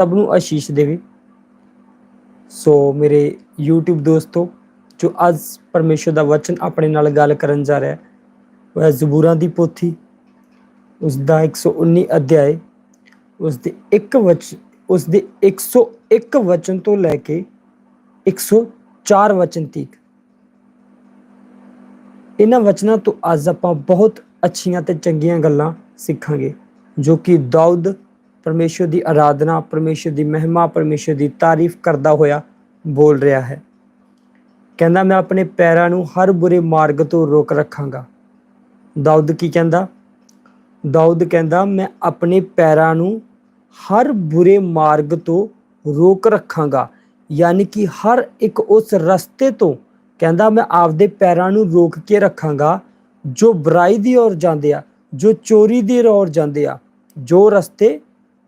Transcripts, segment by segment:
ਸਭ ਨੂੰ ਆਸ਼ੀਸ਼ ਦੇਵੇ। ਸੋ ਮੇਰੇ YouTube ਦੋਸਤੋ, ਜੋ ਅੱਜ ਪਰਮੇਸ਼ਰ ਦਾ ਵਚਨ ਆਪਣੇ ਨਾਲ ਗੱਲ ਕਰਨ ਜਾ ਰਿਹਾ ਹੈ, ਉਹ ਹੈ ਜ਼ਬੂਰਾਂ ਦੀ ਪੋਥੀ। ਉਸ ਦਾ 119 ਅਧਿਆਇ ਉਸ ਦੇ ਇੱਕ ਵਚ ਉਸ ਦੇ 101 ਵਚਨ ਤੋਂ ਲੈ ਕੇ 104 ਵਚਨ ਤੀਕ। ਇਹਨਾਂ ਵਚਨਾਂ ਤੋਂ ਅੱਜ ਆਪਾਂ ਬਹੁਤ ਅੱਛੀਆਂ ਤੇ ਚੰਗੀਆਂ ਗੱਲਾਂ ਸਿੱਖਾਂਗੇ, ਜੋ ਕਿ ਦਾਊਦ ਪਰਮੇਸ਼ਰ ਦੀ ਆਰਾਧਨਾ ਪਰਮੇਸ਼ਰ ਦੀ ਮਹਿਮਾ, ਪਰਮੇਸ਼ਰ ਦੀ ਤਾਰੀਫ ਕਰਦਾ ਹੋਇਆ ਬੋਲ ਰਿਹਾ ਹੈ। ਕਹਿੰਦਾ, ਮੈਂ ਆਪਣੇ ਪੈਰਾਂ ਨੂੰ ਹਰ ਬੁਰੇ ਮਾਰਗ ਤੋਂ ਰੋਕ ਰੱਖਾਂਗਾ। ਦਾਊਦ ਕੀ ਕਹਿੰਦਾ? ਦਾਊਦ ਕਹਿੰਦਾ, ਮੈਂ ਆਪਣੇ ਪੈਰਾਂ ਨੂੰ ਹਰ ਬੁਰੇ ਮਾਰਗ ਤੋਂ ਰੋਕ ਰੱਖਾਂਗਾ। ਯਾਨੀ ਕਿ ਹਰ ਇੱਕ ਉਸ ਰਸਤੇ ਤੋਂ। ਕਹਿੰਦਾ, ਮੈਂ ਆਪਦੇ ਪੈਰਾਂ ਨੂੰ ਰੋਕ ਕੇ ਰੱਖਾਂਗਾ, ਜੋ ਬੁਰਾਈ ਦੀ ਔਰ ਜਾਂਦੇ ਆ, ਜੋ ਚੋਰੀ ਦੀ ਔਰ ਜਾਂਦੇ ਆ, ਜੋ ਰਸਤੇ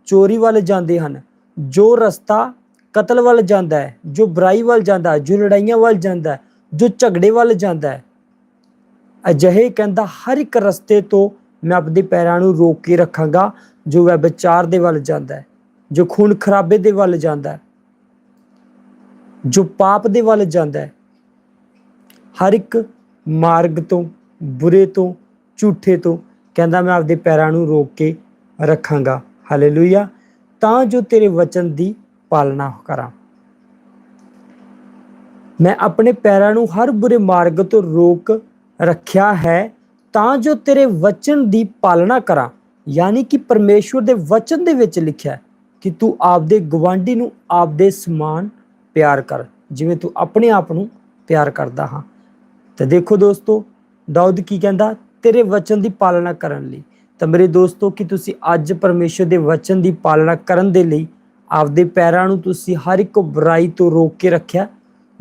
ਚੋਰੀ ਵੱਲ ਜਾਂਦੇ ਹਨ, ਜੋ ਰਸਤਾ ਕਤਲ ਵੱਲ ਜਾਂਦਾ ਹੈ, ਜੋ ਬੁਰਾਈ ਵੱਲ ਜਾਂਦਾ ਜੋ ਲੜਾਈਆਂ ਵੱਲ ਜਾਂਦਾ ਜੋ ਝਗੜੇ ਵੱਲ ਜਾਂਦਾ ਅਜਿਹੇ ਕਹਿੰਦਾ ਹਰ ਇੱਕ ਰਸਤੇ ਤੋਂ ਮੈਂ ਆਪਣੇ ਪੈਰਾਂ ਨੂੰ ਰੋਕ ਕੇ ਰੱਖਾਂਗਾ, ਜੋ ਵਿਚਾਰ ਦੇ ਵੱਲ ਜਾਂਦਾ ਹੈ, ਜੋ ਖੂਨ ਖਰਾਬੇ ਦੇ ਵੱਲ ਜਾਂਦਾ ਹੈ, ਜੋ ਪਾਪ ਦੇ ਵੱਲ ਜਾਂਦਾ ਹੈ। ਹਰ ਇੱਕ ਮਾਰਗ ਤੋਂ, ਬੁਰੇ ਤੋਂ, ਝੂਠੇ ਤੋਂ ਕਹਿੰਦਾ ਮੈਂ ਆਪਦੇ ਪੈਰਾਂ ਨੂੰ ਰੋਕ ਕੇ ਰੱਖਾਂਗਾ। ਹਾਲੇਲੂਇਆ, ਤਾਂ ਜੋ ਤੇਰੇ ਵਚਨ ਦੀ ਪਾਲਣਾ ਕਰਾਂ। ਮੈਂ ਆਪਣੇ ਪੈਰਾਂ ਨੂੰ ਹਰ ਬੁਰੇ ਮਾਰਗ ਤੋਂ ਰੋਕ ਰੱਖਿਆ ਹੈ, ਤਾਂ ਜੋ ਤੇਰੇ ਵਚਨ ਦੀ ਪਾਲਣਾ ਕਰਾਂ। ਯਾਨੀ ਕਿ ਪਰਮੇਸ਼ਵਰ ਦੇ ਵਚਨ ਦੇ ਵਿੱਚ ਲਿਖਿਆ ਕਿ ਤੂੰ ਆਪਦੇ ਗਵਾਂਢੀ ਨੂੰ ਆਪਦੇ ਸਮਾਨ ਪਿਆਰ ਕਰ, ਜਿਵੇਂ ਤੂੰ ਆਪਣੇ ਆਪ ਨੂੰ ਪਿਆਰ ਕਰਦਾ ਹਾਂ। ਤੇ ਦੇਖੋ ਦੋਸਤੋ, ਦਾਊਦ ਕੀ ਕਹਿੰਦਾ? ਤੇਰੇ ਵਚਨ ਦੀ ਪਾਲਣਾ ਕਰਨ ਲਈ। ਤਾਂ ਮੇਰੇ ਦੋਸਤੋ, ਕਿ ਤੁਸੀਂ ਅੱਜ ਪਰਮੇਸ਼ਰ ਦੇ ਵਚਨ ਦੀ ਪਾਲਣਾ ਕਰਨ ਦੇ ਲਈ ਆਪਦੇ ਪੈਰਾਂ ਨੂੰ ਤੁਸੀਂ ਹਰ ਇੱਕ ਬੁਰਾਈ ਤੋਂ ਰੋਕ ਕੇ ਰੱਖਿਆ।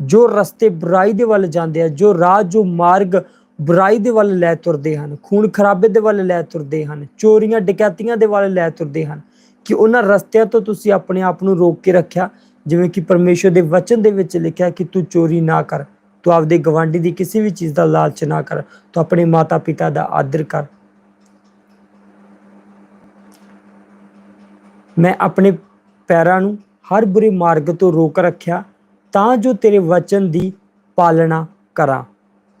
ਜੋ ਰਸਤੇ ਬੁਰਾਈ ਦੇ ਵੱਲ ਜਾਂਦੇ ਆ, ਜੋ ਰਾਹ, ਜੋ ਮਾਰਗ ਬੁਰਾਈ ਦੇ ਵੱਲ ਲੈ ਤੁਰਦੇ ਹਨ, ਖੂਨ ਖਰਾਬੇ ਦੇ ਵੱਲ ਲੈ ਤੁਰਦੇ ਹਨ, ਚੋਰੀਆਂ, ਡਕੈਤੀਆਂ ਦੇ ਵੱਲ ਲੈ ਤੁਰਦੇ ਹਨ, ਕਿ ਉਹਨਾਂ ਰਸਤਿਆਂ ਤੋਂ ਤੁਸੀਂ ਆਪਣੇ ਆਪ ਨੂੰ ਰੋਕ ਕੇ ਰੱਖਿਆ। ਜਿਵੇਂ ਕਿ ਪਰਮੇਸ਼ਰ ਦੇ ਵਚਨ ਦੇ ਵਿੱਚ ਲਿਖਿਆ ਕਿ ਤੂੰ ਚੋਰੀ ਨਾ ਕਰ, ਤੂੰ ਆਪਦੇ ਗਵਾਂਢੀ ਦੀ ਕਿਸੇ ਵੀ ਚੀਜ਼ ਦਾ ਲਾਲਚ ਨਾ ਕਰ, ਤੂੰ ਆਪਣੇ ਮਾਤਾ ਪਿਤਾ ਦਾ ਆਦਰ ਕਰ ਮੈਂ ਆਪਣੇ ਪੈਰਾਂ ਨੂੰ ਹਰ ਬੁਰੇ ਮਾਰਗ ਤੋਂ ਰੋਕ ਰੱਖਿਆ ਤਾਂ ਜੋ ਤੇਰੇ ਵਚਨ ਦੀ ਪਾਲਣਾ ਕਰਾਂ।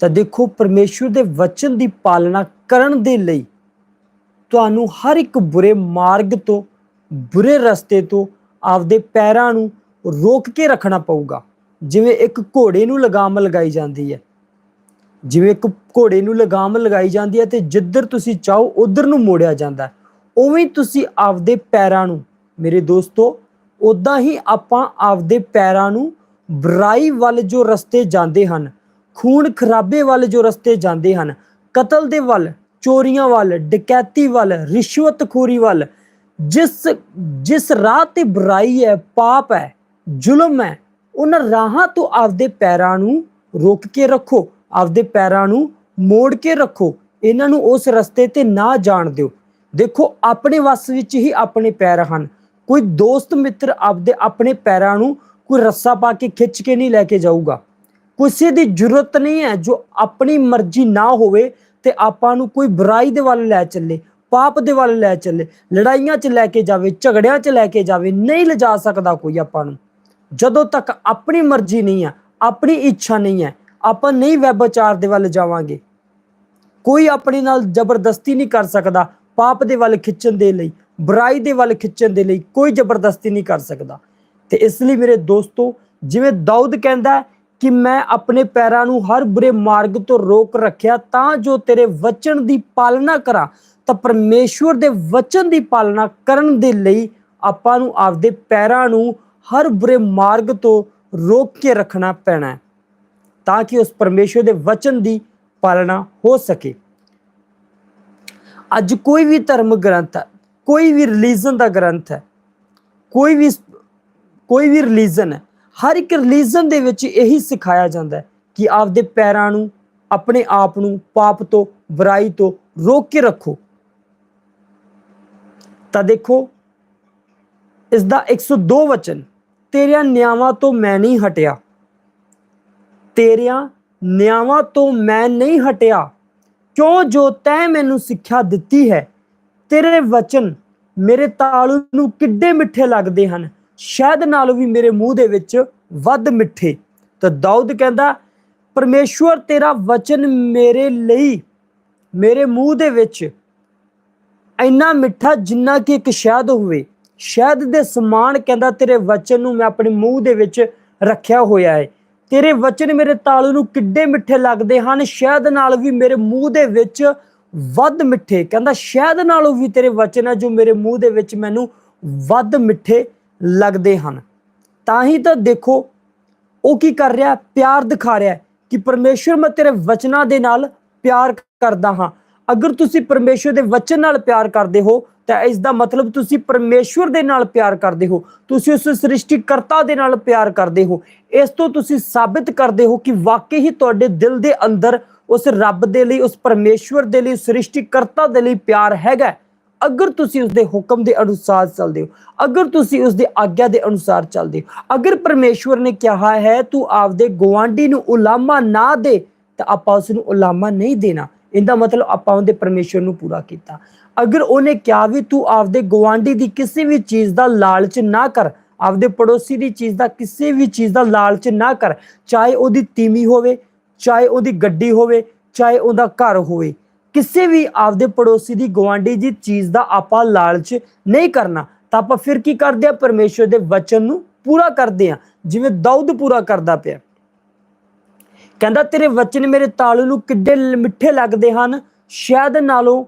ਤਾਂ ਦੇਖੋ ਪਰਮੇਸ਼ਵਰ ਦੇ ਵਚਨ ਦੀ ਪਾਲਣਾ ਕਰਨ ਦੇ ਲਈ ਤੁਹਾਨੂੰ ਹਰ ਇੱਕ ਬੁਰੇ ਮਾਰਗ ਤੋਂ, ਬੁਰੇ ਰਸਤੇ ਤੋਂ ਆਪਦੇ ਪੈਰਾਂ ਨੂੰ ਰੋਕ ਕੇ ਰੱਖਣਾ ਪਊਗਾ। ਜਿਵੇਂ ਇੱਕ ਘੋੜੇ ਨੂੰ ਲਗਾਮ ਲਗਾਈ ਜਾਂਦੀ ਹੈ। ਜਿਵੇਂ ਇੱਕ ਘੋੜੇ ਨੂੰ ਲਗਾਮ ਲਗਾਈ ਜਾਂਦੀ ਹੈ ਤੇ ਜਿੱਧਰ ਤੁਸੀਂ ਚਾਹੋ, ਉਧਰ ਨੂੰ ਮੋੜਿਆ ਜਾਂਦਾ ਹੈ। ਉਵੇਂ ਤੁਸੀਂ ਆਪਦੇ ਪੈਰਾਂ ਨੂੰ, ਮੇਰੇ ਦੋਸਤੋ ਉਦਾਂ ਹੀ ਆਪਾਂ ਆਪਦੇ ਪੈਰਾਂ ਨੂੰ ਬੁਰਾਈ ਵੱਲ ਜੋ ਰਸਤੇ ਜਾਂਦੇ ਹਨ, ਖੂਨ ਖਰਾਬੇ ਵੱਲ ਜੋ ਰਸਤੇ ਜਾਂਦੇ ਹਨ, ਕਤਲ ਦੇ ਵੱਲ, ਚੋਰੀਆਂ ਵੱਲ, ਡਕੈਤੀ ਵੱਲ, ਰਿਸ਼ਵਤਖੋਰੀ ਵੱਲ, ਜਿਸ ਜਿਸ ਰਾਹ ਤੇ ਬੁਰਾਈ ਹੈ, ਪਾਪ ਹੈ, ਜ਼ੁਲਮ ਹੈ, ਉਹਨਾਂ ਰਾਹਾਂ ਤੋਂ ਆਪਦੇ ਪੈਰਾਂ ਨੂੰ ਰੋਕ ਕੇ ਰੱਖੋ, ਆਪਦੇ ਪੈਰਾਂ ਨੂੰ ਮੋੜ ਕੇ ਰੱਖੋ, ਇਹਨਾਂ ਨੂੰ ਉਸ ਰਸਤੇ ਤੇ ਨਾ ਜਾਣ ਦਿਓ। ਦੇਖੋ, ਆਪਣੇ ਵੱਸ ਵਿੱਚ ਹੀ ਆਪਣੇ ਪੈਰ ਹਨ। ਕੋਈ ਦੋਸਤ ਮਿੱਤਰ ਆਪਦੇ ਆਪਣੇ ਪੈਰਾਂ ਨੂੰ ਕੋਈ ਰੱਸਾ ਪਾ ਕੇ ਖਿੱਚ ਕੇ ਨਹੀਂ ਲੈ ਕੇ ਜਾਊਗਾ। ਕਿਸੇ ਦੀ ਜ਼ਰੂਰਤ ਨਹੀਂ ਹੈ ਜੋ ਆਪਣੀ ਮਰਜ਼ੀ ਨਾ ਹੋਵੇ ਤੇ ਆਪਾਂ ਨੂੰ ਕੋਈ ਬੁਰਾਈ ਦੇ ਵੱਲ ਲੈ ਚੱਲੇ, ਪਾਪ ਦੇ ਵੱਲ ਲੈ ਚੱਲੇ, ਲੜਾਈਆਂ 'ਚ ਲੈ ਕੇ ਜਾਵੇ, ਝਗੜਿਆਂ 'ਚ ਲੈ ਕੇ ਜਾਵੇ, ਨਹੀਂ ਲਿਜਾ ਸਕਦਾ ਕੋਈ ਆਪਾਂ ਨੂੰ। ਜਦੋਂ ਤੱਕ ਆਪਣੀ ਮਰਜ਼ੀ ਨਹੀਂ ਹੈ, ਆਪਣੀ ਇੱਛਾ ਨਹੀਂ ਹੈ, ਆਪਾਂ ਨਹੀਂ ਵਿਚਾਰ ਦੇ ਵੱਲ ਜਾਵਾਂਗੇ। ਕੋਈ ਆਪਣੇ ਨਾਲ ਜ਼ਬਰਦਸਤੀ ਨਹੀਂ ਕਰ ਸਕਦਾ ਪਾਪ ਦੇ ਵੱਲ ਖਿੱਚਣ ਦੇ ਲਈ, ਬੁਰਾਈ ਦੇ ਵੱਲ ਖਿੱਚਣ ਦੇ ਲਈ ਕੋਈ ਜ਼ਬਰਦਸਤੀ ਨਹੀਂ ਕਰ ਸਕਦਾ। ਤੇ ਇਸ ਲਈ ਮੇਰੇ ਦੋਸਤੋ, ਜਿਵੇਂ ਦਾਊਦ ਕਹਿੰਦਾ ਕਿ ਮੈਂ ਆਪਣੇ ਪੈਰਾਂ ਨੂੰ ਹਰ ਬੁਰੇ ਮਾਰਗ ਤੋਂ ਰੋਕ ਰੱਖਿਆ, ਤਾਂ ਜੋ ਤੇਰੇ ਵਚਨ ਦੀ ਪਾਲਣਾ ਕਰਾਂ, ਤਾਂ ਪਰਮੇਸ਼ਵਰ ਦੇ ਵਚਨ ਦੀ ਪਾਲਣਾ ਕਰਨ ਦੇ ਲਈ ਆਪਾਂ ਨੂੰ ਆਪਦੇ ਪੈਰਾਂ ਨੂੰ ਹਰ ਬੁਰੇ ਮਾਰਗ ਤੋਂ ਰੋਕ ਕੇ ਰੱਖਣਾ ਪੈਣਾ ਤਾਂ ਕਿ ਉਸ ਪਰਮੇਸ਼ਵਰ ਦੇ ਵਚਨ ਦੀ ਪਾਲਣਾ ਹੋ ਸਕੇ। ਅੱਜ ਕੋਈ ਵੀ ਧਰਮ ਗ੍ਰੰਥ ਹੈ, ਕੋਈ ਵੀ ਰਿਲੀਜਨ ਦਾ ਗ੍ਰੰਥ ਹੈ, ਕੋਈ ਵੀ ਕੋਈ ਵੀ ਰਿਲੀਜਨ ਹੈ, ਹਰ ਇੱਕ ਰਿਲੀਜਨ ਦੇ ਵਿੱਚ ਇਹੀ ਸਿਖਾਇਆ ਜਾਂਦਾ ਹੈ ਕਿ ਆਪਦੇ ਪੈਰਾਂ ਨੂੰ, ਆਪਣੇ ਆਪ ਨੂੰ ਪਾਪ ਤੋਂ, ਬੁਰਾਈ ਤੋਂ ਰੋਕ ਕੇ ਰੱਖੋ। ਤਾਂ ਦੇਖੋ ਇਸ ਦਾ 102 ਵਚਨ, ਤੇਰਿਆਂ ਨਿਆਵਾਂ ਤੋਂ ਮੈਂ ਨਹੀਂ ਹਟਿਆ। ਤੇਰਿਆਂ ਨਿਆਵਾਂ ਤੋਂ ਮੈਂ ਨਹੀਂ ਹਟਿਆ। ਕਿਉਂ ਜੋ ਤੈਂ ਮੈਨੂੰ ਸਿੱਖਿਆ ਦਿੱਤੀ ਹੈ? ਤੇਰੇ ਵਚਨ ਮੇਰੇ ਤਾਲੂ ਨੂੰ ਕਿੱਡੇ ਮਿੱਠੇ ਲੱਗਦੇ ਹਨ। ਸ਼ਹਿਦ ਨਾਲੋਂ ਵੀ ਮੇਰੇ ਮੂੰਹ ਦੇ ਵਿੱਚ ਵੱਧ ਮਿੱਠੇ। ਤਾਂ ਦਾਊਦ ਕਹਿੰਦਾ ਪਰਮੇਸ਼ਵਰ ਤੇਰਾ ਵਚਨ ਮੇਰੇ ਲਈ, ਮੇਰੇ ਮੂੰਹ ਦੇ ਵਿੱਚ ਇੰਨਾ ਮਿੱਠਾ ਜਿੰਨਾ ਕਿ ਇੱਕ ਸ਼ਹਿਦ ਹੋਵੇ। ਸ਼ਹਿਦ ਦੇ ਸਮਾਨ ਕਹਿੰਦਾ, ਤੇਰੇ ਵਚਨ ਨੂੰ ਮੈਂ ਆਪਣੇ ਮੂੰਹ ਦੇ ਵਿੱਚ ਰੱਖਿਆ ਹੋਇਆ ਹੈ। ਤੇਰੇ ਵਚਨ ਮੇਰੇ ਤਾਲੂ ਨੂੰ ਕਿੱਡੇ ਮਿੱਠੇ ਲੱਗਦੇ ਹਨ, ਸ਼ਹਿਦ ਨਾਲ ਵੀ ਮੇਰੇ ਮੂੰਹ ਦੇ ਵਿੱਚ ਵੱਧ ਮਿੱਠੇ। ਕਹਿੰਦਾ, ਸ਼ਹਿਦ ਨਾਲੋਂ ਵੀ ਤੇਰੇ ਵਚਨ ਹੈ ਜੋ ਮੇਰੇ ਮੂੰਹ ਦੇ ਵਿੱਚ ਮੈਨੂੰ ਵੱਧ ਮਿੱਠੇ ਲੱਗਦੇ ਹਨ। ਤਾਂ ਹੀ ਤਾਂ ਦੇਖੋ, ਉਹ ਕੀ ਕਰ ਰਿਹਾ? ਪਿਆਰ ਦਿਖਾ ਰਿਹਾ ਕਿ ਪਰਮੇਸ਼ਵਰ ਮੈਂ ਤੇਰੇ ਵਚਨਾਂ ਦੇ ਨਾਲ ਪਿਆਰ ਕਰਦਾ ਹਾਂ। ਅਗਰ ਤੁਸੀਂ ਪਰਮੇਸ਼ਵਰ ਦੇ ਵਚਨ ਨਾਲ ਪਿਆਰ ਕਰਦੇ ਹੋ, ਤਾਂ ਇਸ ਦਾ ਮਤਲਬ ਤੁਸੀਂ ਪਰਮੇਸ਼ਵਰ ਦੇ ਨਾਲ ਪਿਆਰ ਕਰਦੇ ਹੋ। ਤੁਸੀਂ ਉਸ ਸ੍ਰਿਸ਼ਟੀਕਰਤਾ ਦੇ ਨਾਲ ਪਿਆਰ ਕਰਦੇ ਹੋ। ਇਸ ਤੋਂ ਤੁਸੀਂ ਸਾਬਿਤ ਕਰਦੇ ਹੋ ਕਿ ਵਾਕਈ ਹੀ ਤੁਹਾਡੇ ਦਿਲ ਦੇ ਅੰਦਰ ਉਸ ਰੱਬ ਦੇ ਲਈ, ਉਸ ਪਰਮੇਸ਼ਵਰ ਦੇ ਲਈ, ਸ੍ਰਿਸ਼ਟੀਕਰਤਾ ਦੇ ਲਈ ਪਿਆਰ ਹੈਗਾ ਅਗਰ ਤੁਸੀਂ ਉਸ ਦੇ ਹੁਕਮ ਦੇ ਅਨੁਸਾਰ ਚੱਲਦੇ ਹੋ, ਅਗਰ ਤੁਸੀਂ ਉਸ ਦੇ ਆਗਿਆ ਦੇ ਅਨੁਸਾਰ ਚੱਲਦੇ ਹੋ, ਅਗਰ ਪਰਮੇਸ਼ਵਰ ਨੇ ਕਿਹਾ ਹੈ, ਤੂੰ ਆਪਦੇ ਗਵਾਂਢੀ ਨੂੰ ਉਲਾਮਾ ਨਾ ਦੇ ਤਾਂ ਆਪਾਂ ਉਸ ਨੂੰ ਉਲਾਮਾ ਨਹੀਂ ਦੇਣਾ। ਇਹਦਾ ਮਤਲਬ ਆਪਾਂ ਉਹਦੇ ਪਰਮੇਸ਼ਵਰ ਨੂੰ ਪੂਰਾ ਕੀਤਾ। ਅਗਰ ਉਹਨੇ ਕਿਹਾ ਵੀ ਤੂੰ ਆਪਦੇ ਗਵਾਂਢੀ ਦੀ ਕਿਸੇ ਵੀ ਚੀਜ਼ ਦਾ ਲਾਲਚ ਨਾ ਕਰ, ਆਪਦੇ ਪੜੋਸੀ ਦੀ ਚੀਜ਼ ਦਾ ਕਿਸੇ ਵੀ ਚੀਜ਼ ਦਾ ਲਾਲਚ ਨਾ ਕਰ, ਚਾਹੇ ਉਹਦੀ ਤੀਮੀ ਹੋਵੇ, ਚਾਹੇ ਉਹਦੀ ਗੱਡੀ ਹੋਵੇ, ਚਾਹੇ ਉਹਦਾ ਘਰ ਹੋਵੇ, ਕਿਸੇ ਵੀ ਆਪਦੇ ਪੜੋਸੀ ਦੀ ਗਵਾਂਢੀ ਦੀ ਚੀਜ਼ ਦਾ ਆਪਾਂ ਲਾਲਚ ਨਹੀਂ ਕਰਨਾ, ਤਾਂ ਆਪਾਂ ਫਿਰ ਕੀ ਕਰਦੇ ਆ? ਪਰਮੇਸ਼ਵਰ ਦੇ ਵਚਨ ਨੂੰ ਪੂਰਾ ਕਰਦੇ ਆ, ਜਿਵੇਂ ਦਾਊਦ ਪੂਰਾ ਕਰਦਾ ਪਿਆ। ਕਹਿੰਦਾ, ਤੇਰੇ ਵਚਨ ਮੇਰੇ ਤਾਲੂ ਨੂੰ ਕਿੱਡੇ ਮਿੱਠੇ ਲੱਗਦੇ ਹਨ। ਸ਼ਾਇਦ ਨਾਲੋਂ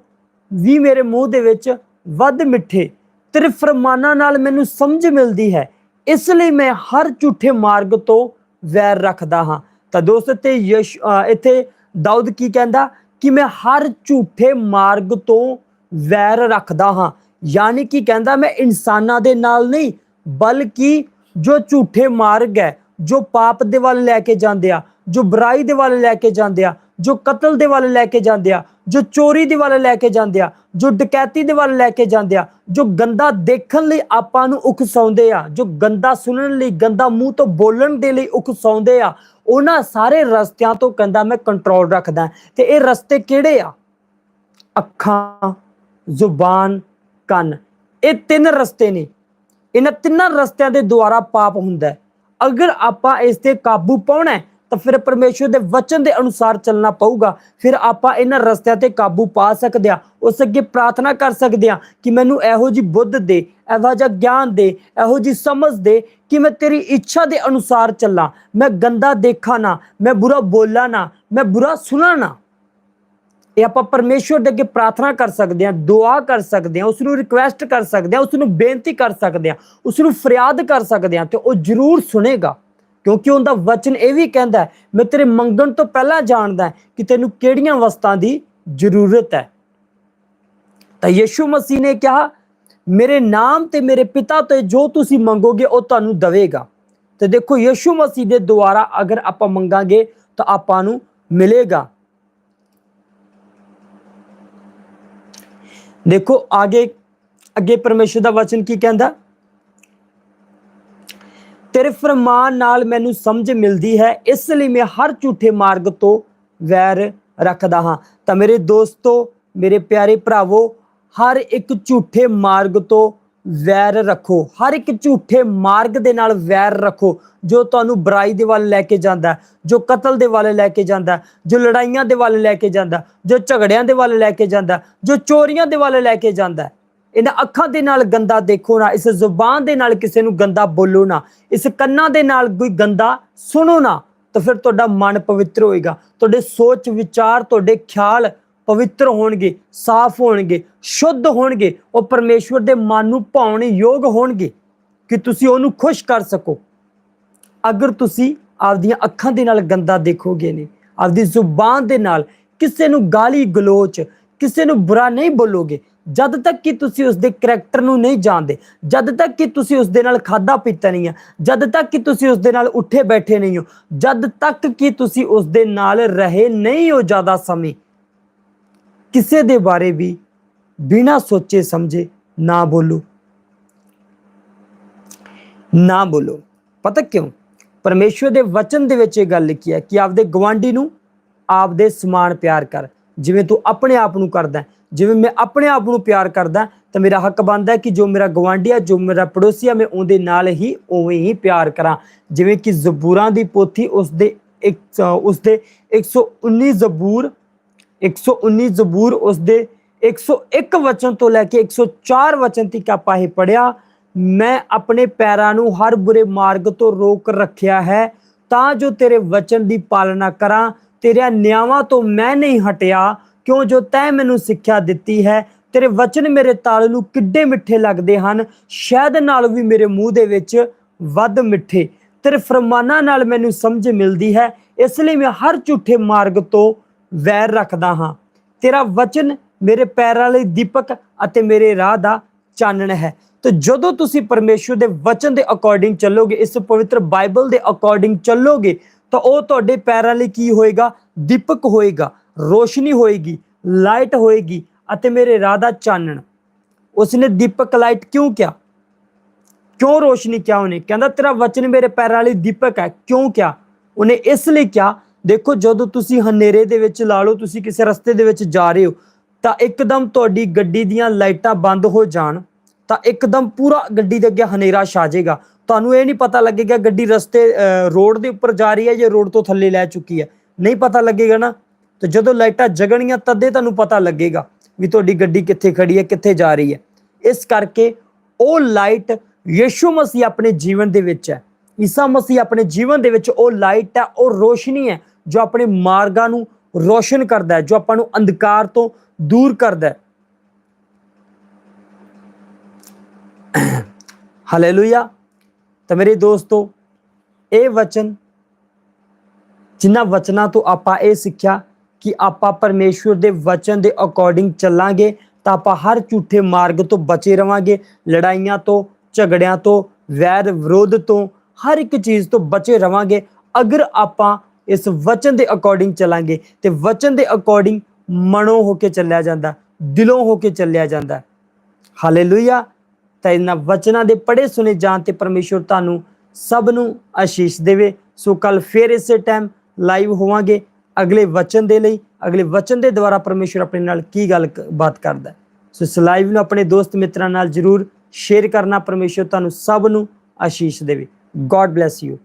ਵੀ ਮੇਰੇ ਮੂੰਹ ਦੇ ਵਿੱਚ ਵੱਧ ਮਿੱਠੇ। ਤੇਰੇ ਫਰਮਾਨਾਂ ਨਾਲ ਮੈਨੂੰ ਸਮਝ ਮਿਲਦੀ ਹੈ। ਇਸ ਲਈ ਮੈਂ ਹਰ ਝੂਠੇ ਮਾਰਗ ਤੋਂ ਵੈਰ ਰੱਖਦਾ ਹਾਂ। ਤਾਂ ਦੋਸਤ ਤੇ ਯਸ਼ ਇੱਥੇ ਦਾਊਦ ਕੀ ਕਹਿੰਦਾ? ਕਿ ਮੈਂ ਹਰ ਝੂਠੇ ਮਾਰਗ ਤੋਂ ਵੈਰ ਰੱਖਦਾ ਹਾਂ। ਯਾਨੀ ਕਿ ਕਹਿੰਦਾ, ਮੈਂ ਇਨਸਾਨਾਂ ਦੇ ਨਾਲ ਨਹੀਂ, ਬਲਕਿ ਜੋ ਝੂਠੇ ਮਾਰਗ ਹੈ, ਜੋ ਪਾਪ ਦੇ ਵੱਲ ਲੈ ਕੇ ਜਾਂਦੇ ਆ ਜੋ ਬੁਰਾਈ ਦੇ ਵੱਲ ਲੈ ਕੇ ਜਾਂਦੇ ਆ ਜੋ ਕਤਲ ਦੇ ਵੱਲ ਲੈ ਕੇ ਜਾਂਦੇ ਆ ਜੋ ਚੋਰੀ ਦੇ ਵੱਲ ਲੈ ਕੇ ਜਾਂਦੇ ਆ ਜੋ ਡਕੈਤੀ ਦੇ ਵੱਲ ਲੈ ਕੇ ਜਾਂਦੇ ਆ ਜੋ ਗੰਦਾ ਦੇਖਣ ਲਈ ਆਪਾਂ ਨੂੰ ਉਕਸਾਉਂਦੇ ਆ ਜੋ ਗੰਦਾ ਸੁਣਨ ਲਈ ਗੰਦਾ ਮੂੰਹ ਤੋਂ ਬੋਲਣ ਦੇ ਲਈ ਉਕਸਾਉਂਦੇ ਆ ਉਹਨਾਂ ਸਾਰੇ ਰਸਤਿਆਂ ਤੋਂ ਕਹਿੰਦਾ ਮੈਂ ਕੰਟਰੋਲ ਰੱਖਦਾ ਤੇ ਇਹ ਰਸਤੇ ਕਿਹੜੇ ਆ? ਅੱਖਾਂ ਜ਼ੁਬਾਨ ਕੰਨ। ਇਹ ਤਿੰਨ ਰਸਤੇ ਨੇ। ਇਹਨਾਂ ਤਿੰਨਾਂ ਰਸਤਿਆਂ ਦੇ ਦੁਆਰਾ ਪਾਪ ਹੁੰਦਾ ਹੈ। ਅਗਰ ਆਪਾਂ ਇਸ ਤੇ ਕਾਬੂ ਪਾਉਣਾ ਹੈ, ਤਾਂ ਫਿਰ ਪਰਮੇਸ਼ਵਰ ਦੇ ਵਚਨ ਦੇ ਅਨੁਸਾਰ ਚੱਲਣਾ ਪਊਗਾ। ਫਿਰ ਆਪਾਂ ਇਹਨਾਂ ਰਸਤਿਆਂ ਤੇ ਕਾਬੂ ਪਾ ਸਕਦੇ ਆ ਉਸ ਅੱਗੇ ਪ੍ਰਾਰਥਨਾ ਕਰ ਸਕਦੇ ਆ ਕਿ ਮੈਨੂੰ ਇਹੋ ਜੀ ਬੁੱਧ ਦੇ, ਇਹੋ ਜਿਹਾ ਗਿਆਨ ਦੇ, ਇਹੋ ਜੀ ਸਮਝ ਦੇ ਕਿ ਮੈਂ ਤੇਰੀ ਇੱਛਾ ਦੇ ਅਨੁਸਾਰ ਚੱਲਾਂ। ਮੈਂ ਗੰਦਾ ਦੇਖਾਂ ਨਾ, ਮੈਂ ਬੁਰਾ ਬੋਲਾਂ ਨਾ, ਮੈਂ ਬੁਰਾ ਸੁਣਾ ਨਾ। ਇਹ ਆਪਾਂ ਪਰਮੇਸ਼ਵਰ ਦੇ ਅੱਗੇ ਪ੍ਰਾਰਥਨਾ ਕਰ ਸਕਦੇ ਹਾਂ, ਦੁਆ ਕਰ ਸਕਦੇ ਹਾਂ ਉਸ ਨੂੰ ਰਿਕੁਐਸਟ ਕਰ ਸਕਦੇ ਹਾਂ ਉਸ ਨੂੰ ਬੇਨਤੀ ਕਰ ਸਕਦੇ ਹਾਂ ਉਸ ਨੂੰ ਫਰਿਆਦ ਕਰ ਸਕਦੇ ਹਾਂ ਤੇ ਉਹ ਜ਼ਰੂਰ ਸੁਣੇਗਾ। ਕਿਉਂਕਿ ਉਹਦਾ ਵਚਨ ਇਹ ਵੀ ਕਹਿੰਦਾ ਮੈਂ ਤੇਰੇ ਮੰਗਣ ਤੋਂ ਪਹਿਲਾਂ ਜਾਣਦਾ ਕਿ ਤੈਨੂੰ ਕਿਹੜੀਆਂ ਵਸਤਾਂ ਦੀ ਜ਼ਰੂਰਤ ਹੈ। ਤਾਂ ਯੀਸ਼ੂ ਮਸੀਹ ਨੇ ਕਿਹਾ, ਮੇਰੇ ਨਾਮ ਤੇ ਮੇਰੇ ਪਿਤਾ ਤੋਂ ਜੋ ਤੁਸੀਂ ਮੰਗੋਗੇ, ਉਹ ਤੁਹਾਨੂੰ ਦੇਵੇਗਾ। ਤੇ ਦੇਖੋ, ਯੀਸ਼ੂ ਮਸੀਹ ਦੇ ਦੁਆਰਾ ਅਗਰ ਆਪਾਂ ਮੰਗਾਂਗੇ, ਤਾਂ ਆਪਾਂ ਨੂੰ ਮਿਲੇਗਾ। ਦੇਖੋ, ਆਗੇ, ਅੱਗੇ ਪਰਮੇਸ਼ਰ ਦਾ ਵਚਨ ਕੀ ਕਹਿੰਦਾ? ਤੇਰੇ ਫਰਮਾਨ ਨਾਲ ਮੈਨੂੰ ਸਮਝ ਮਿਲਦੀ ਹੈ, ਇਸ ਲਈ ਮੈਂ ਹਰ ਝੂਠੇ ਮਾਰਗ ਤੋਂ ਵੈਰ ਰੱਖਦਾ ਹਾਂ। ਤਾਂ ਮੇਰੇ ਦੋਸਤੋ, ਮੇਰੇ ਪਿਆਰੇ ਭਰਾਵੋ, ਹਰ ਇੱਕ ਝੂਠੇ ਮਾਰਗ ਤੋਂ ਵੈਰ ਰੱਖੋ। ਹਰ ਇੱਕ ਝੂਠੇ ਮਾਰਗ ਦੇ ਨਾਲ ਵੈਰ ਰੱਖੋ, ਜੋ ਤੁਹਾਨੂੰ ਬੁਰਾਈ ਦੇ ਵੱਲ ਲੈ ਕੇ ਜਾਂਦਾ ਜੋ ਕਤਲ ਦੇ ਵੱਲ ਲੈ ਕੇ ਜਾਂਦਾ ਜੋ ਲੜਾਈਆਂ ਦੇ ਵੱਲ ਲੈ ਕੇ ਜਾਂਦਾ ਜੋ ਝਗੜਿਆਂ ਦੇ ਵੱਲ ਲੈ ਕੇ ਜਾਂਦਾ ਜੋ ਚੋਰੀਆਂ ਦੇ ਵੱਲ ਲੈ ਕੇ ਜਾਂਦਾ ਇਹਨਾਂ ਅੱਖਾਂ ਦੇ ਨਾਲ ਗੰਦਾ ਦੇਖੋ ਨਾ, ਇਸ ਜ਼ੁਬਾਨ ਦੇ ਨਾਲ ਕਿਸੇ ਨੂੰ ਗੰਦਾ ਬੋਲੋ ਨਾ, ਇਸ ਕੰਨਾਂ ਦੇ ਨਾਲ ਕੋਈ ਗੰਦਾ ਸੁਣੋ ਨਾ, ਤਾਂ ਫਿਰ ਤੁਹਾਡਾ ਮਨ ਪਵਿੱਤਰ ਹੋਏਗਾ। ਤੁਹਾਡੇ ਸੋਚ, ਵਿਚਾਰ, ਤੁਹਾਡੇ ਖਿਆਲ ਪਵਿੱਤਰ ਹੋਣਗੇ, ਸਾਫ਼ ਹੋਣਗੇ, ਸ਼ੁੱਧ ਹੋਣਗੇ, ਉਹ ਪਰਮੇਸ਼ਵਰ ਦੇ ਮਨ ਨੂੰ ਭਾਉਣ ਯੋਗ ਹੋਣਗੇ, ਕਿ ਤੁਸੀਂ ਉਹਨੂੰ ਖੁਸ਼ ਕਰ ਸਕੋ। ਅਗਰ ਤੁਸੀਂ ਆਪਦੀਆਂ ਅੱਖਾਂ ਦੇ ਨਾਲ ਗੰਦਾ ਦੇਖੋਗੇ ਨੇ ਆਪਦੀ ਜ਼ੁਬਾਨ ਦੇ ਨਾਲ ਕਿਸੇ ਨੂੰ ਗਾਲੀ ਗਲੋਚ ਕਿਸੇ ਨੂੰ ਬੁਰਾ ਨਹੀਂ ਬੋਲੋਗੇ ਜਦ ਤੱਕ ਕਿ ਤੁਸੀਂ ਉਸ ਦੇ ਕਰੈਕਟਰ ਨੂੰ ਨਹੀਂ ਜਾਣਦੇ, ਜਦ ਤੱਕ ਕਿ ਤੁਸੀਂ ਉਸ ਦੇ ਨਾਲ ਖਾਦਾ ਪੀਤਾ ਨਹੀਂ ਹੈ ਜਦ ਤੱਕ ਕਿ ਤੁਸੀਂ ਉਸ ਦੇ ਨਾਲ ਉੱਠੇ ਬੈਠੇ ਨਹੀਂ ਹੋ, ਜਦ ਤੱਕ ਕਿ ਤੁਸੀਂ ਉਸ ਦੇ ਨਾਲ ਰਹੇ ਨਹੀਂ ਹੋ ਜ਼ਿਆਦਾ ਸਮੇਂ, ਕਿਸੇ ਦੇ ਬਾਰੇ ਵੀ ਬਿਨਾਂ ਸੋਚੇ ਸਮਝੇ ਨਾ ਬੋਲੋ। ਨਾ ਬੋਲੋ। ਪਤਾ ਕਿਉਂ? ਪਰਮੇਸ਼ਵਰ ਦੇ ਵਚਨ ਦੇ ਵਿੱਚ ਇਹ ਗੱਲ ਲਿਖੀ ਹੈ ਕਿ ਆਪਦੇ ਗਵਾਂਢੀ ਨੂੰ ਆਪਦੇ ਸਮਾਨ ਪਿਆਰ ਕਰ, ਜਿਵੇਂ ਤੂੰ ਆਪਣੇ ਆਪ ਨੂੰ ਕਰਦਾ ਜਿਵੇਂ ਮੈਂ ਆਪਣੇ ਆਪ ਨੂੰ ਪਿਆਰ ਕਰਦਾ, ਤਾਂ ਮੇਰਾ ਹੱਕ ਬਣਦਾ ਕਿ ਜੋ ਮੇਰਾ ਗਵਾਂਢੀ ਆ, ਜੋ ਮੇਰਾ ਪੜੋਸੀ ਆ, ਮੈਂ ਉਹਦੇ ਨਾਲ ਹੀ ਉਵੇਂ ਹੀ ਪਿਆਰ ਕਰਾਂ। ਜਿਵੇਂ ਕਿ ਜ਼ਬੂਰਾਂ ਦੀ ਪੋਥੀ, ਉਸ ਦੇ ਇੱਕ ਉਸ ਦੇ 119 ਜ਼ਬੂਰ 119 ਜ਼ਬੂਰ, ਉਸ ਦੇ 101 ਵਚਨ ਤੋਂ ਲੈ ਕੇ 104 ਵਚਨ ਤੱਕ ਆਪਾਂ ਇਹ ਪੜਿਆ ਮੈਂ ਆਪਣੇ ਪੈਰਾਂ ਨੂੰ ਹਰ ਬੁਰੇ ਮਾਰਗ ਤੋਂ ਰੋਕ ਰੱਖਿਆ ਹੈ, ਤਾਂ ਜੋ ਤੇਰੇ ਵਚਨ ਦੀ ਪਾਲਣਾ ਕਰਾਂ ਤੇਰੇ ਨਿਆਵਾਂ ਤੋਂ ਮੈਂ ਨਹੀਂ ਹਟਿਆ ਕਿਉਂ ਜੋ ਤੈਂ ਮੈਨੂੰ ਸਿੱਖਿਆ ਦਿੱਤੀ ਹੈ? ਤੇਰੇ ਵਚਨ ਮੇਰੇ ਤਾਲ ਨੂੰ ਕਿੱਡੇ ਮਿੱਠੇ ਲੱਗਦੇ ਹਨ? ਸ਼ਹਿਦ ਨਾਲ ਵੀ ਮੇਰੇ ਮੂੰਹ ਦੇ ਵਿੱਚ ਵੱਧ ਮਿੱਠੇ। ਤੇਰੇ ਫਰਮਾਨਾਂ ਨਾਲ ਮੈਨੂੰ ਸਮਝ ਮਿਲਦੀ ਹੈ। ਇਸ ਲਈ ਮੈਂ ਹਰ ਝੂਠੇ ਮਾਰਗ ਤੋਂ ਵੈਰ ਰੱਖਦਾ ਹਾਂ। ਤੇਰਾ ਵਚਨ ਮੇਰੇ ਪੈਰਾਂ ਲਈ ਦੀਪਕ ਅਤੇ ਮੇਰੇ ਰਾਹ ਦਾ ਚਾਨਣ ਹੈ। ਤੇ ਜਦੋਂ ਤੁਸੀਂ ਪਰਮੇਸ਼ਵਰ ਦੇ ਵਚਨ ਦੇ ਅਕੋਰਡਿੰਗ ਚੱਲੋਗੇ, ਇਸ ਪਵਿੱਤਰ ਬਾਈਬਲ ਦੇ ਅਕੋਰਡਿੰਗ ਚੱਲੋਗੇ, ਤਾਂ ਉਹ ਤੁਹਾਡੇ ਪੈਰਾਂ ਲਈ ਕੀ ਹੋਏਗਾ? ਦੀਪਕ ਹੋਏਗਾ। ਰੋਸ਼ਨੀ ਹੋਏਗੀ ਲਾਈਟ ਹੋਏਗੀ ਅਤੇ ਮੇਰੇ ਰਾਹ ਦਾ ਚਾਨਣ। ਉਸਨੇ ਦੀਪਕ ਲਾਈਟ ਕਿਉਂ ਕਿਹਾ? ਕਿਉਂ ਰੋਸ਼ਨੀ ਕਿਹਾ ਉਹਨੇ? ਕਹਿੰਦਾ, ਤੇਰਾ ਵਚਨ ਮੇਰੇ ਪੈਰਾਂ ਲਈ ਦੀਪਕ ਹੈ। ਕਿਉਂ ਕਿਹਾ? ਉਹਨੇ ਇਸ ਲਈ ਕਿਹਾ, ਦੇਖੋ, ਜਦੋਂ ਤੁਸੀਂ ਹਨੇਰੇ ਦੇ ਵਿੱਚ ਲਾ ਲਓ, ਤੁਸੀਂ ਕਿਸੇ ਰਸਤੇ ਦੇ ਵਿੱਚ ਜਾ ਰਹੇ ਹੋ, ਤਾਂ ਇੱਕਦਮ ਤੁਹਾਡੀ ਗੱਡੀ ਦੀਆਂ ਲਾਈਟਾਂ ਬੰਦ ਹੋ ਜਾਣ, ਤਾਂ ਇੱਕਦਮ ਪੂਰਾ ਗੱਡੀ ਦੇ ਅੱਗੇ ਹਨੇਰਾ ਛਾ ਜਾਏਗਾ। ਤੁਹਾਨੂੰ ਇਹ ਨਹੀਂ ਪਤਾ ਲੱਗੇਗਾ ਗੱਡੀ ਰਸਤੇ ਰੋਡ ਦੇ ਉੱਪਰ ਜਾ ਰਹੀ ਹੈ ਜਾਂ ਰੋਡ ਤੋਂ ਥੱਲੇ ਲੈ ਚੁੱਕੀ ਹੈ। ਨਹੀਂ ਪਤਾ ਲੱਗੇਗਾ ਨਾ। ਤੇ ਜਦੋਂ ਲਾਈਟਾਂ ਜਗਣੀਆਂ ਤਦੇ ਤੁਹਾਨੂੰ ਪਤਾ ਲੱਗੇਗਾ ਵੀ ਤੁਹਾਡੀ ਗੱਡੀ ਕਿੱਥੇ ਖੜੀ ਹੈ, ਕਿੱਥੇ ਜਾ ਰਹੀ ਹੈ। ਇਸ ਕਰਕੇ ਉਹ ਲਾਈਟ ਯੀਸ਼ੂ ਮਸੀਹ ਆਪਣੇ ਜੀਵਨ ਦੇ ਵਿੱਚ ਹੈ। ਈਸਾ ਮਸੀਹ ਆਪਣੇ ਜੀਵਨ ਦੇ ਵਿੱਚ ਉਹ ਲਾਈਟ ਹੈ, ਉਹ ਰੋਸ਼ਨੀ ਹੈ ਜੋ ਆਪਣੇ ਮਾਰਗਾਂ ਨੂੰ ਰੋਸ਼ਨ ਕਰਦਾ ਹੈ, ਜੋ ਆਪਾਂ ਨੂੰ ਅੰਧਕਾਰ ਤੋਂ ਦੂਰ ਕਰਦਾ ਹੈ। ਹਾਲੇਲੂਇਆ ਤਾਂ ਮੇਰੇ ਦੋਸਤੋ, ਇਹ ਵਚਨ ਜਿਨ੍ਹਾਂ ਵਚਨਾਂ ਤੋਂ ਆਪਾਂ ਇਹ ਸਿੱਖਿਆ ਕਿ ਆਪਾਂ ਪਰਮੇਸ਼ਵਰ ਦੇ ਵਚਨ ਦੇ ਅਕੋਰਡਿੰਗ ਚੱਲਾਂਗੇ ਤਾਂ ਆਪਾਂ ਹਰ ਝੂਠੇ ਮਾਰਗ ਤੋਂ ਬਚੇ ਰਵਾਂਗੇ, ਲੜਾਈਆਂ ਤੋਂ, ਝਗੜਿਆਂ ਤੋਂ, ਵੈਰ ਵਿਰੋਧ ਤੋਂ, ਹਰ ਇੱਕ ਚੀਜ਼ ਤੋਂ ਬਚੇ ਰਵਾਂਗੇ। ਅਗਰ ਆਪਾਂ ਇਸ ਵਚਨ ਦੇ ਅਕੋਰਡਿੰਗ ਚੱਲਾਂਗੇ ਤੇ ਵਚਨ ਦੇ ਅਕੋਰਡਿੰਗ ਮਨੋਂ ਹੋ ਕੇ ਚੱਲਿਆ ਜਾਂਦਾ, ਦਿਲੋਂ ਹੋ ਕੇ ਚੱਲਿਆ ਜਾਂਦਾ। ਹਾਲੇਲੂਇਆ ਤਾਂ ਇਹਨਾਂ ਵਚਨਾਂ ਦੇ ਪੜੇ ਸੁਨੇ ਜਾਣ ਤੇ ਪਰਮੇਸ਼ਵਰ ਤੁਹਾਨੂੰ ਸਭ ਨੂੰ ਆਸ਼ੀਸ਼ ਦੇਵੇ। ਸੋ ਕੱਲ ਫੇਰ ਇਸੇ ਟਾਈਮ ਲਾਈਵ ਹੋਵਾਂਗੇ। ਅਗਲੇ ਵਚਨ ਦੇ ਲਈ, ਅਗਲੇ ਵਚਨ ਦੇ ਦੁਆਰਾ ਪਰਮੇਸ਼ਵਰ ਆਪਣੇ ਨਾਲ ਕੀ ਗੱਲ ਬਾਤ ਕਰਦਾ ਸੋ ਇਸ ਲਾਈਵ ਨੂੰ ਆਪਣੇ ਦੋਸਤ ਮਿੱਤਰਾਂ ਨਾਲ ਜਰੂਰ ਸ਼ੇਅਰ ਕਰਨਾ, ਪਰਮੇਸ਼ਵਰ ਤੁਹਾਨੂੰ ਸਭ ਨੂੰ ਆਸ਼ੀਸ਼ ਦੇਵੇ। God bless you